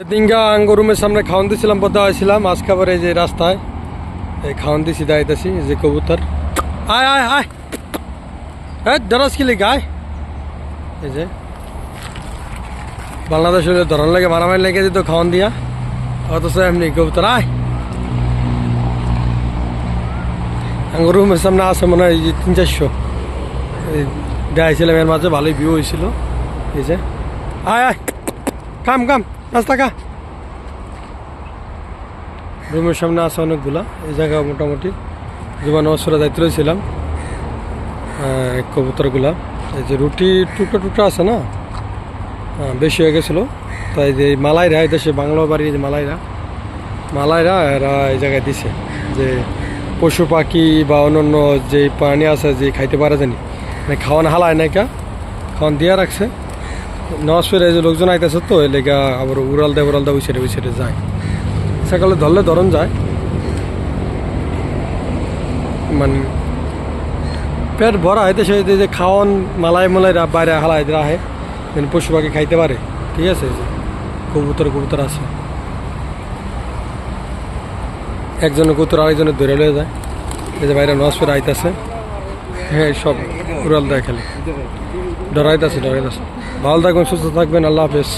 দিনগা আঙ্গ রুমের সামনে খাওয়ান দিছিলাম বদ্ধ হয়েছিলাম আজ খাবার এই যে রাস্তায় এই খাওয়ান দিছি দাঁড়াইতেছি এই যে কবুতর আয় আয় আয় হ্যাঁ ডরাস কি লিখা আয় এই যে বাংলাদেশ হলে ধরন লাগে মারামারি লেগে দিত খাওয়ান দিয়া অথচ এমনি কবুতর আয় আঙ্গ রুমের সামনে আছে মনে হয় এই যে তিন চারশো এই দেখাইছিলাম এর মাঝে ভালোই ভিউ হয়েছিল এই যে আয় আয় কাম কাম রুমের সামনে আছে অনেকগুলা, এই জায়গা মোটামুটি জীবন অবসরে দায়িত্ব রয়েছিলাম কবুতরগুলা। এই যে রুটি টুকরা টুকরা আছে না? বেশি হয়ে গেছিল। তাই যে মালাইরা, এই দেশে বাংলা বাড়ি যে মালাইরা মালাইরা এরা এই জায়গায় দিছে যে পশু পাখি বা অন্যান্য যে প্রাণী আছে যে খাইতে পারে জানি মানে খাওয়ান হালায় নাইকা খাওয়ান দিয়া রাখছে। নওয়াজপুরে এই যে লোকজন আইতেছে তো, এই লেগা আবার উড়াল দেয় উড়াল দেয়, ওই সাইডে ওই সাইডে যায়। সকালে ধরলে ধরন যায়। মানে পেট ভরা হইতে সে যে খাওয়ান, মালাই মালাই বাইরে হালাই রাহে পশু পাখি খাইতে পারে। ঠিক আছে? কবুতর কবুতর আছে। একজনের কবুতর আরেকজনের ধরে লয়ে যায়। এই যে বাইরে নওয়াজপুরে আইতেছে। হ্যাঁ সব উড়াল দেয় খালি। ডরাইতেছে ডরাইতেছে। ভালো থাকবেন সুস্থ থাকবেন আল্লাহ হাফেজ।